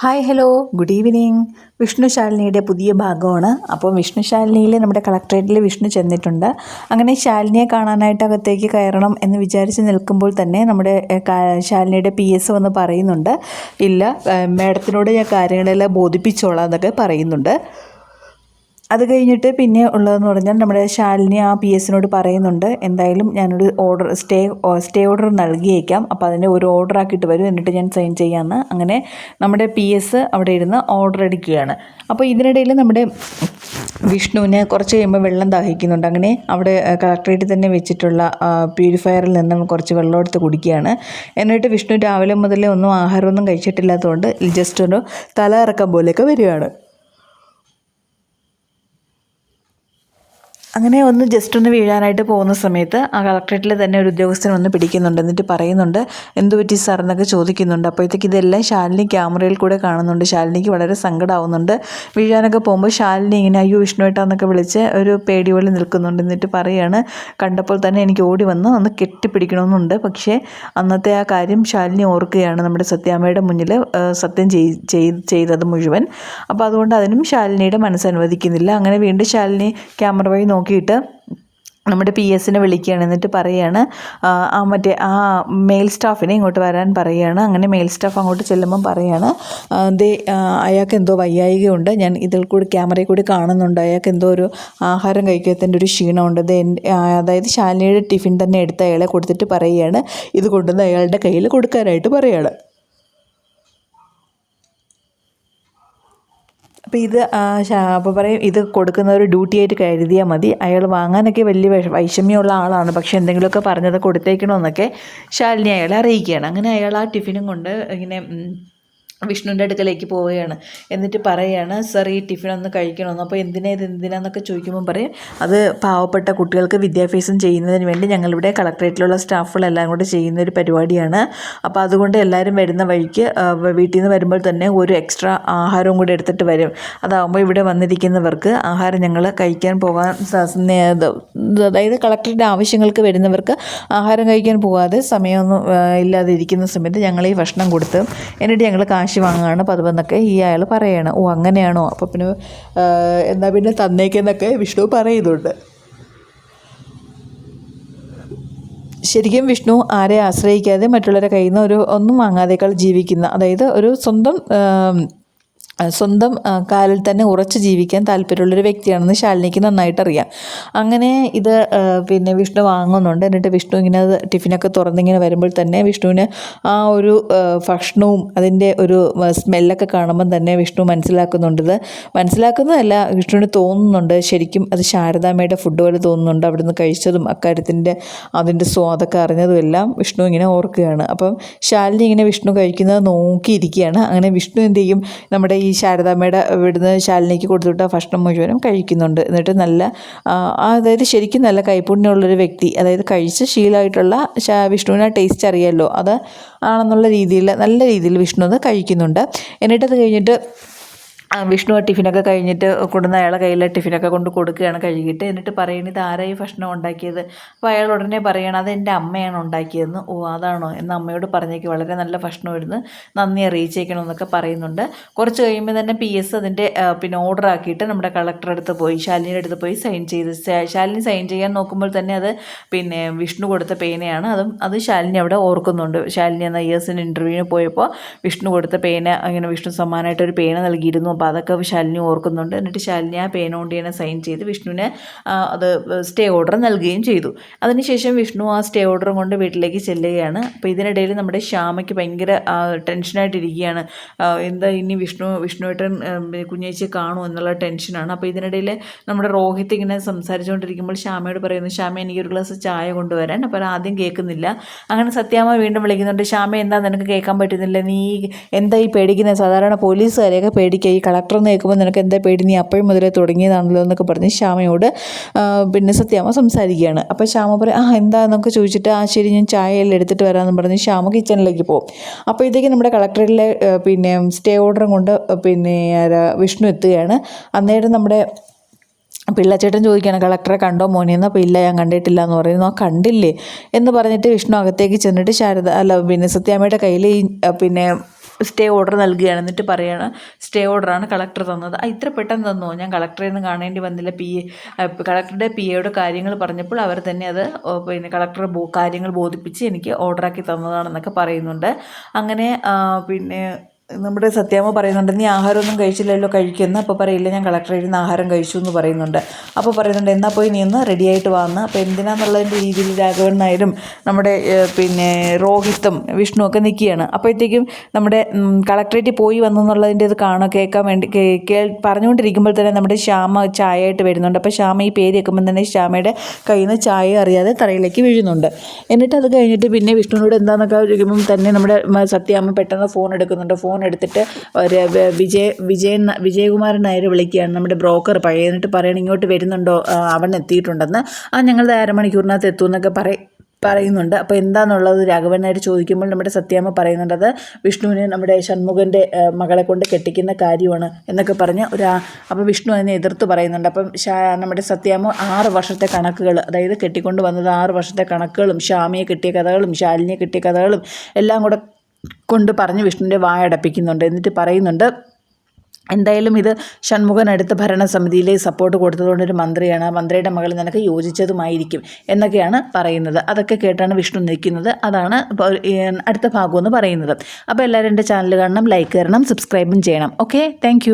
Hi hello good evening Vishnu ശാലിനിയുടെ പുതിയ ഭാഗമാണ്. അപ്പോൾ വിഷ്ണു ശാലിനിയിൽ നമ്മുടെ കളക്ട്രേറ്റിൽ വിഷ്ണു ചെന്നിട്ടുണ്ട്. അങ്ങനെ ശാലിനിയെ കാണാനായിട്ട് അകത്തേക്ക് കയറണം എന്ന് വിചാരിച്ച് നിൽക്കുമ്പോൾ തന്നെ നമ്മുടെ ശാലിനിയുടെ പി എസ് വന്ന് പറയുന്നുണ്ട്. ഇല്ല മാഡത്തിനോട് ഞാൻ കാര്യങ്ങളെല്ലാം ബോധിപ്പിച്ചോളാം എന്നൊക്കെ പറയുന്നുണ്ട്. അത് കഴിഞ്ഞിട്ട് പിന്നെ ഉള്ളതെന്ന് പറഞ്ഞാൽ നമ്മുടെ ശാലിനി ആ പി എസിനോട് പറയുന്നുണ്ട് എന്തായാലും ഞാനൊരു ഓർഡർ സ്റ്റേ സ്റ്റേ ഓർഡർ നൽകിയേക്കാം. അപ്പോൾ അതിന്റെ ഒരു ഓർഡർ ആക്കിയിട്ട് വരും. എന്നിട്ട് ഞാൻ സൈൻ ചെയ്യാമെന്ന് അങ്ങനെ നമ്മുടെ പി എസ് അവിടെ ഇരുന്ന് ഓർഡർ എടുക്കുകയാണ്. അപ്പോൾ ഇതിനിടയിൽ നമ്മുടെ വിഷ്ണുവിനെ കുറച്ച് കഴിയുമ്പോൾ വെള്ളം ദാഹിക്കുന്നുണ്ട്. അങ്ങനെ അവിടെ കളക്ടറേറ്റിൽ തന്നെ വെച്ചിട്ടുള്ള പ്യൂരിഫയറിൽ നിന്നും കുറച്ച് വെള്ളം എടുത്ത് കുടിക്കുകയാണ്. എന്നിട്ട് വിഷ്ണു രാവിലെ മുതലേ ഒന്നും ആഹാരമൊന്നും കഴിച്ചിട്ടില്ലാത്തതുകൊണ്ട് ജസ്റ്റ് ഒരു തല ഇറക്കം പോലെയൊക്കെ വരികയാണ്. അങ്ങനെ ഒന്ന് ജസ്റ്റ് ഒന്ന് വീഴാനായിട്ട് പോകുന്ന സമയത്ത് ആ കളക്ട്രേറ്റിൽ തന്നെ ഒരു ഉദ്യോഗസ്ഥൻ വന്ന് പിടിക്കുന്നുണ്ട്. എന്നിട്ട് പറയുന്നുണ്ട് എന്ത് പറ്റി സാർ എന്നൊക്കെ ചോദിക്കുന്നുണ്ട്. അപ്പോഴത്തേക്ക് ഇതെല്ലാം ശാലിനി ക്യാമറയിൽ കൂടെ കാണുന്നുണ്ട്. ശാലിനിക്ക് വളരെ സങ്കടമാവുന്നുണ്ട് വീഴാനൊക്കെ പോകുമ്പോൾ ശാലിനി ഇങ്ങനെ അയ്യോ വിഷ്ണുവേട്ടാന്നൊക്കെ വിളിച്ച് ഒരു പേടി പോലെ നിൽക്കുന്നുണ്ട്. എന്നിട്ട് പറയാണ് കണ്ടപ്പോൾ തന്നെ എനിക്ക് ഓടി വന്ന് ഒന്ന് കെട്ടിപ്പിടിക്കണമെന്നുണ്ട്. പക്ഷേ അന്നത്തെ ആ കാര്യം ശാലിനി ഓർക്കുകയാണ് നമ്മുടെ സത്യാമ്മയുടെ മുന്നിൽ സത്യം ചെയ് ചെയ്- ചെയ്തത് മുഴുവൻ. അപ്പോൾ അതുകൊണ്ട് അതിനും ശാലിനിയുടെ മനസ്സനുവദിക്കുന്നില്ല അങ്ങനെ വീണ്ടും ശാലിനി ക്യാമറ വഴി നോക്കിയിട്ട് നമ്മുടെ പി എസിനെ വിളിക്കുകയാണ്. എന്നിട്ട് പറയുകയാണ് ആ, മറ്റേ ആ മെയിൽ സ്റ്റാഫിനെ ഇങ്ങോട്ട് വരാൻ പറയുകയാണ് അങ്ങനെ മെയിൽ സ്റ്റാഫ് അങ്ങോട്ട് ചെല്ലുമ്പം പറയുകയാണ് ദേ അയാൾക്ക് എന്തോ വയ്യായികയുണ്ട്. ഞാൻ ഇതിൽ കൂടി ക്യാമറയിൽ കൂടി കാണുന്നുണ്ട്. അയാൾക്ക് എന്തോ ഒരു ആഹാരം കഴിക്കാത്തതിന്റെ ഒരു ക്ഷീണമുണ്ട്. ആ, അതായത് ശാലിനിയുടെ ടിഫിൻ തന്നെ എടുത്ത് അയാളെ കൊടുത്തിട്ട് പറയുകയാണ് ഇത് കൊണ്ടുവന്ന് അയാളുടെ കയ്യിൽ കൊടുക്കാനായിട്ട് പറയുകയാണ് അപ്പോൾ ഇത് അപ്പോൾ പറയും ഇത് കൊടുക്കുന്ന ഒരു ഡ്യൂട്ടി ആയിട്ട് കരുതിയാൽ മതി. അയാൾ വാങ്ങാനൊക്കെ വലിയ വിഷ വൈഷമ്യമുള്ള ആളാണ്. പക്ഷേ എന്തെങ്കിലുമൊക്കെ പറഞ്ഞത് കൊടുത്തേക്കണമെന്നൊക്കെ ശാലിനി അയാളെ അറിയിക്കുകയാണ്. അങ്ങനെ അയാൾ ആ ടിഫിനും കൊണ്ട് ഇങ്ങനെ വിഷ്ണുവിന്റെ അടുക്കലേക്ക് പോവുകയാണ്. എന്നിട്ട് പറയുകയാണ് സർ ഈ ടിഫിൻ ഒന്ന് കഴിക്കണമെന്ന് അപ്പോൾ എന്തിനാ ഇത്? എന്തിനാന്നൊക്കെ ചോദിക്കുമ്പോൾ പറയും അത് പാവപ്പെട്ട കുട്ടികൾക്ക് വിദ്യാഭ്യാസം ചെയ്യുന്നതിന് വേണ്ടി ഞങ്ങളിവിടെ കളക്ട്രേറ്റിലുള്ള സ്റ്റാഫുകളെല്ലാം കൂടെ ചെയ്യുന്ന ഒരു പരിപാടിയാണ്. അപ്പോൾ അതുകൊണ്ട് എല്ലാവരും വരുന്ന വഴിക്ക് വീട്ടിൽ നിന്ന് വരുമ്പോൾ തന്നെ ഒരു എക്സ്ട്രാ ആഹാരവും കൂടി എടുത്തിട്ട് വരും. അതാകുമ്പോൾ ഇവിടെ വന്നിരിക്കുന്നവർക്ക് ആഹാരം ഞങ്ങൾ കഴിക്കാൻ പോകാൻ അതായത് കളക്ടറുടെ ആവശ്യങ്ങൾക്ക് വരുന്നവർക്ക് ആഹാരം കഴിക്കാൻ പോകാതെ സമയമൊന്നും ഇല്ലാതെ ഇരിക്കുന്ന സമയത്ത് ഞങ്ങൾ ഈ ഭക്ഷണം കൊടുത്ത് എന്നിട്ട് ഞങ്ങൾ കാശ് വാങ്ങുകയാണ് പതിവെന്നൊക്കെ ഈ അയാൾ പറയണം. ഓ അങ്ങനെയാണോ? അപ്പോൾ പിന്നെ എന്നാൽ പിന്നെ തന്നേക്കെന്നൊക്കെ വിഷ്ണു പറയുന്നുണ്ട്. ശരിക്കും വിഷ്ണു ആരെ ആശ്രയിക്കാതെ മറ്റുള്ളവരെ കയ്യിൽ നിന്ന് ഒരു ഒന്നും വാങ്ങാതേക്കാൾ ജീവിക്കുന്ന അതായത് ഒരു സ്വന്തം സ്വന്തം കാലിൽ തന്നെ ഉറച്ച് ജീവിക്കാൻ താല്പര്യമുള്ളൊരു വ്യക്തിയാണെന്ന് ശാലിനിക്ക് നന്നായിട്ട് അറിയാം അങ്ങനെ ഇത് പിന്നെ വിഷ്ണു വാങ്ങുന്നുണ്ട്. എന്നിട്ട് വിഷ്ണു ഇങ്ങനെ ടിഫിനൊക്കെ തുറന്നിങ്ങനെ വരുമ്പോൾ തന്നെ വിഷ്ണുവിന് ആ ഒരു ഭക്ഷണവും അതിന്റെ ഒരു സ്മെല്ലൊക്കെ കാണുമ്പം തന്നെ വിഷ്ണു മനസ്സിലാക്കുന്നുണ്ട്. ഇത് മനസ്സിലാക്കുന്നതല്ല വിഷ്ണുവിന് തോന്നുന്നുണ്ട്. ശരിക്കും അത് ശാരദാമ്മയുടെ ഫുഡ് പോലെ തോന്നുന്നുണ്ട്. അവിടുന്ന് കഴിച്ചതും അക്കാര്യത്തിന്റെ അതിന്റെ സ്വാദൊക്കെ അറിഞ്ഞതും എല്ലാം വിഷ്ണു ഇങ്ങനെ ഓർക്കുകയാണ്. അപ്പം ശാലിനി ഇങ്ങനെ വിഷ്ണു കഴിക്കുന്നത് നോക്കിയിരിക്കുകയാണ്. അങ്ങനെ വിഷ്ണു എന്ത് ചെയ്യും? നമ്മുടെ ഈ ശാരദാമ്മയുടെ ഇവിടുന്ന് ശാലിനിക്ക് കൊടുത്തുവിട്ട ഭക്ഷണം മുഴുവനും കഴിക്കുന്നുണ്ട്. എന്നിട്ട് നല്ല അതായത് ശരിക്കും നല്ല കൈപുണ്യമുള്ളൊരു വ്യക്തി അതായത് കഴിച്ച ശീലമായിട്ടുള്ള വിഷ്ണുവിന് ആ ടേസ്റ്റ് അറിയാമല്ലോ അത് ആണെന്നുള്ള രീതിയിൽ നല്ല രീതിയിൽ വിഷ്ണു അത് കഴിക്കുന്നുണ്ട്. എന്നിട്ടത് കഴിഞ്ഞിട്ട് വിഷ്ണു ടിഫിനൊക്കെ കഴിഞ്ഞിട്ട് കൊണ്ടുവന്ന അയാളെ കയ്യിൽ ടിഫിനൊക്കെ കൊണ്ട് കൊടുക്കുകയാണ് കഴുകിയിട്ട്. എന്നിട്ട് പറയണ ഇത് ആരായി ഭക്ഷണം ഉണ്ടാക്കിയത്? അപ്പോൾ അയാൾ ഉടനെ പറയണം അത് എന്റെ അമ്മയാണ് ഉണ്ടാക്കിയതെന്ന്. ഓ അതാണോ എന്ന് അമ്മയോട് പറഞ്ഞേക്ക് വളരെ നല്ല ഭക്ഷണമായിരുന്നു. നന്ദി അറിയിച്ചേക്കണം എന്നൊക്കെ പറയുന്നുണ്ട്. കുറച്ച് കഴിയുമ്പോൾ തന്നെ പി എസ് അതിന്റെ പിന്നെ ഓർഡർ ആക്കിയിട്ട് നമ്മുടെ കളക്ടറെ അടുത്ത് പോയി ശാലിനിയുടെ അടുത്ത് പോയി സൈൻ ചെയ്ത് ശാലിനി സൈൻ ചെയ്യാൻ നോക്കുമ്പോൾ തന്നെ അത് പിന്നെ വിഷ്ണു കൊടുത്ത പേനയാണ്. അതും അത് ശാലിനി അവിടെ ഓർക്കുന്നുണ്ട്. ശാലിനി എന്ന ഇയേഴ്സിന് ഇന്റർവ്യൂവിന് പോയപ്പോൾ വിഷ്ണു കൊടുത്ത പേന അങ്ങനെ വിഷ്ണു സമ്മാനമായിട്ട് ഒരു പേന നൽകിയിരുന്നു. അപ്പോൾ അതൊക്കെ ശാലിനി ഓർക്കുന്നുണ്ട്. എന്നിട്ട് ശാലിനി ആ പേന കൊണ്ട് തന്നെ സൈൻ ചെയ്ത് വിഷ്ണുവിന് അത് സ്റ്റേ ഓർഡർ നൽകുകയും ചെയ്തു. അതിനുശേഷം വിഷ്ണു ആ സ്റ്റേ ഓർഡറും കൊണ്ട് വീട്ടിലേക്ക് ചെല്ലുകയാണ്. അപ്പോൾ ഇതിനിടയിൽ നമ്മുടെ ശ്യാമയ്ക്ക് ഭയങ്കര ടെൻഷനായിട്ടിരിക്കുകയാണ് എന്താ ഇനി വിഷ്ണു വിഷ്ണുവേട്ടൻ കുഞ്ഞേച്ചി കാണുമോ എന്നുള്ള ടെൻഷനാണ് അപ്പോൾ ഇതിനിടയിൽ നമ്മുടെ രോഹിത് ഇങ്ങനെ സംസാരിച്ചുകൊണ്ടിരിക്കുമ്പോൾ ശ്യാമയോട് പറയുന്നു ശ്യാമ എനിക്കൊരു ഗ്ലാസ് ചായ കൊണ്ടുവരാൻ. അപ്പോൾ ആദ്യം കേൾക്കുന്നില്ല. അങ്ങനെ സത്യാമ വീണ്ടും വിളിക്കുന്നുണ്ട് ശ്യാമ എന്താ നിനക്ക് കേൾക്കാൻ പറ്റുന്നില്ല? നീ എന്താ ഈ പേടിക്കുന്നത് സാധാരണ പോലീസുകാരെയൊക്കെ പേടിക്കുക ഈ കളക്ടർ എന്ന് കേൾക്കുമ്പോൾ നിനക്ക് എന്താ പേടി? നീ അപ്പോഴും മുതലേ തുടങ്ങിയതാണല്ലോ എന്നൊക്കെ പറഞ്ഞ് ശ്യാമയോട് പിന്നെ സത്യാമ്മ സംസാരിക്കുകയാണ്. അപ്പോൾ ശ്യാമ പറയും ആ എന്താ? എന്നൊക്കെ ചോദിച്ചിട്ട് ആ ശരി ഞാൻ ചായ എല്ലാം എടുത്തിട്ട് വരാമെന്ന് പറഞ്ഞ് ശ്യാമ കിച്ചണിലേക്ക് പോകും. അപ്പോഴത്തേക്ക് നമ്മുടെ കളക്ടറിലെ പിന്നെ സ്റ്റേ ഓർഡറും കൊണ്ട് പിന്നെ വിഷ്ണു എത്തുകയാണ്. അന്നേരം നമ്മുടെ പിള്ളച്ചേട്ടൻ ചോദിക്കുകയാണ് കളക്ടറെ കണ്ടോ മോനെന്ന് അപ്പോൾ ഇല്ല ഞാൻ കണ്ടിട്ടില്ല എന്ന് പറയുന്നു. ആ കണ്ടില്ലേ? എന്ന് പറഞ്ഞിട്ട് വിഷ്ണു അകത്തേക്ക് ചെന്നിട്ട് ശാരദ അല്ല പിന്നെ സത്യാമ്മയുടെ കയ്യിൽ പിന്നെ സ്റ്റേ ഓർഡർ നൽകുകയാണ്. എന്നിട്ട് പറയുകയാണ് സ്റ്റേ ഓർഡറാണ് കളക്ടർ തന്നത്. ആ ഇത്ര പെട്ടെന്ന് തന്നോ? ഞാൻ കളക്ടറെ ഒന്നും കാണേണ്ടി വന്നില്ല. പി എ കളക്ടറുടെ പി എയുടെ കാര്യങ്ങൾ പറഞ്ഞപ്പോൾ അവർ തന്നെ അത് പിന്നെ കളക്ടർ ബോ കാര്യങ്ങൾ ബോധിപ്പിച്ച് എനിക്ക് ഓർഡറാക്കി തന്നതാണെന്നൊക്കെ പറയുന്നുണ്ട്. അങ്ങനെ പിന്നെ നമ്മുടെ സത്യാമ്മ പറയുന്നുണ്ട് നീ ആഹാരമൊന്നും കഴിച്ചില്ലല്ലോ കഴിക്കുന്നു. അപ്പോൾ പറയില്ല ഞാൻ കളക്ടർ എഴുതുന്ന ആഹാരം കഴിച്ചു എന്ന് പറയുന്നുണ്ട്. അപ്പോൾ പറയുന്നുണ്ട് എന്നാൽ പോയി നീ ഒന്ന് റെഡിയായിട്ട് വന്ന് അപ്പോൾ എന്തിനാന്നുള്ളതിന്റെ രീതിയിൽ രാഘവൻ നായരും നമ്മുടെ പിന്നെ രോഹിത്തും വിഷ്ണു ഒക്കെ നിൽക്കുകയാണ്. അപ്പോഴത്തേക്കും നമ്മുടെ കളക്ടറേറ്റിൽ പോയി വന്നെന്നുള്ളതിന്റെ ഇത് കാണാൻ കേൾക്കാൻ വേണ്ടി കേ- കേ പറഞ്ഞുകൊണ്ടിരിക്കുമ്പോൾ തന്നെ നമ്മുടെ ശ്യാമ ചായ ആയിട്ട് വരുന്നുണ്ട്. അപ്പോൾ ശ്യാമ ഈ പേര് കേൾക്കുമ്പോൾ തന്നെ ശ്യാമയുടെ കയ്യിൽ നിന്ന് ചായ അറിയാതെ തറയിലേക്ക് വീഴുന്നുണ്ട്. എന്നിട്ട് അത് കഴിഞ്ഞിട്ട് പിന്നെ വിഷ്ണുവിനോട് എന്താണെന്നൊക്കെ ചോദിക്കുമ്പം തന്നെ നമ്മുടെ സത്യാമ്മ പെട്ടെന്ന് ഫോൺ എടുക്കുന്നുണ്ട്. ഫോൺ എടുത്തിട്ട് ഒരു വിജയ വിജയ് വിജയൻ വിജയകുമാരൻ നായർ വിളിക്കുകയാണ്. നമ്മുടെ ബ്രോക്കർ പഴയ എന്നിട്ട് പറയണം ഇങ്ങോട്ട് വരുന്നുണ്ടോ? അവൻ എത്തിയിട്ടുണ്ടെന്ന്. ആ ഞങ്ങളുടെ അരമണിക്കൂറിനകത്ത് എത്തുമെന്നൊക്കെ പറയും പറയുന്നുണ്ട്. അപ്പോൾ എന്താണെന്നുള്ളത് രാഘവനായിട്ട് ചോദിക്കുമ്പോൾ നമ്മുടെ സത്യാമ്മ പറയുന്നുണ്ടത് വിഷ്ണുവിനെ നമ്മുടെ ഷൺമുഖന്റെ മകളെ കൊണ്ട് കെട്ടിക്കുന്ന കാര്യമാണ് എന്നൊക്കെ പറഞ്ഞ് ഒരു അപ്പോൾ വിഷ്ണു അതിനെ എതിർത്ത് പറയുന്നുണ്ട്. അപ്പം നമ്മുടെ സത്യാമ്മ ആറ് വർഷത്തെ കണക്കുകൾ അതായത് കെട്ടിക്കൊണ്ട് വന്നത് ആറ് വർഷത്തെ കണക്കുകളും ഷാമിയെ കിട്ടിയ കഥകളും ശാലിനിയെ കിട്ടിയ കഥകളും എല്ലാം കൂടെ കൊണ്ട് പറഞ്ഞ് വിഷ്ണുവിന്റെ വായടപ്പിക്കുന്നുണ്ട് എന്നിട്ട് പറയുന്നുണ്ട് എന്തായാലും ഇത് ഷൺമുഖൻ അടുത്ത ഭരണസമിതിയിലെ സപ്പോർട്ട് കൊടുത്തതുകൊണ്ട് ഒരു മന്ത്രിയാണ്. മന്ത്രിയുടെ മകൾ നിനക്ക് യോജിച്ചതുമായിരിക്കും എന്നൊക്കെയാണ് പറയുന്നത്. അതൊക്കെ കേട്ടാണ് വിഷ്ണു നിൽക്കുന്നത്. അതാണ് അടുത്ത ഭാഗമെന്ന് പറയുന്നത്. അപ്പോൾ എല്ലാവരും എന്റെ ചാനൽ കാണണം ലൈക്ക് തരണം സബ്സ്ക്രൈബും ചെയ്യണം. Okay thank